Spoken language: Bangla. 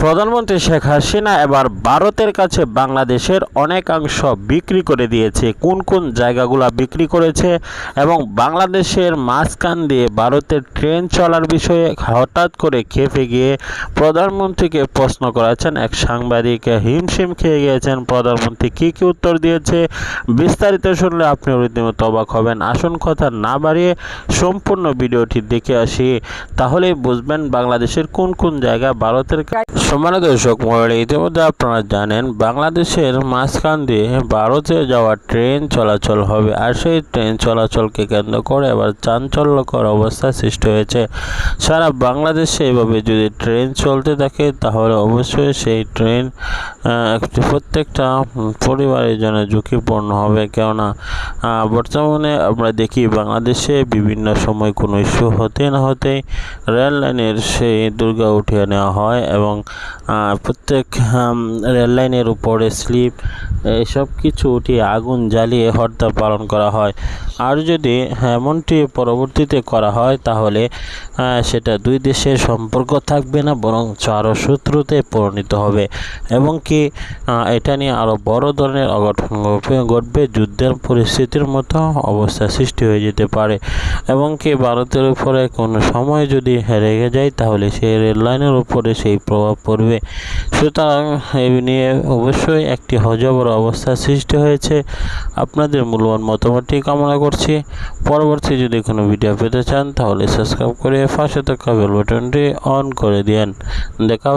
প্রধানমন্ত্রী শেখ হাসিনা এবার ভারতের কাছে বাংলাদেশের অনেকাংশ বিক্রি করে দিয়েছে। কোন কোন জায়গাগুলো বিক্রি করেছে এবং বাংলাদেশের মাঝখান দিয়ে ভারতের ট্রেন চলার বিষয়ে হঠাৎ করে খেপে গিয়ে প্রধানমন্ত্রীকে প্রশ্ন করেছেন। এক সাংবাদিক হিমশিম খেয়ে গিয়েছেন। প্রধানমন্ত্রী কী কী উত্তর দিয়েছে? বিস্তারিত শুনলে আপনি রীতিমতো অবাক হবেন। আসল কথা না বাড়িয়ে সম্পূর্ণ ভিডিওটি দেখে আসি। তাহলেই বুঝবেন বাংলাদেশের কোন কোন জায়গা ভারতের সম্মানিত দর্শক মহলে ইতিমধ্যে আপনারা জানেন বাংলাদেশের মাঝখান দিয়ে ভারতে যাওয়া ট্রেন চলাচল হবে আর সেই ট্রেন চলাচলকে কেন্দ্র করে এবার চাঞ্চল্যকর অবস্থা সৃষ্টি হয়েছে। সারা বাংলাদেশে এভাবে যদি ট্রেন চলতে থাকে, তাহলে অবশ্যই সেই ট্রেন প্রত্যেকটা পরিবারের জন্য ঝুঁকিপূর্ণ হবে, কেননা বর্তমানে আমরা দেখি বাংলাদেশে বিভিন্ন সময় কোনো ইস্যু হতে না হতেই রেল লাইনের সেই দুর্গা উঠিয়ে নেওয়া হয় এবং প্রত্যেক রেল লাইনের উপরে স্লিপ এসব কিছু উঠিয়ে আগুন জ্বালিয়ে হরতাল পালন করা হয়। আর যদি এমনটি পরবর্তীতে করা হয়, তাহলে সেটা দুই দেশের সম্পর্ক থাকবে না বরং আরও শত্রুতে পরিণত হবে। এবং কি আহ, এটা নিয়ে আরও বড় ধরনের অঘটন ঘটবে- যুদ্ধের পরিস্থিতির মতো অবস্থা সৃষ্টি হয়ে যেতে পারে। এবং কি ভারতের উপরে কোনো সময় যদি রেগে যায় তাহলে সেই রেল লাইনের উপরে সেই প্রভাব পড়বে। সুতরাং এই নিয়ে অবশ্যই একটি হজবর অবস্থা সৃষ্টি হয়েছে। আপনাদের মূল্যবান মতামতটি কামনা করছি। পরবর্তী যদি কোনো ভিডিও পেতে চান তাহলে সাবস্ক্রাইব করে পাশে থাকা বেল বাটনটি অন করে দিন দেখা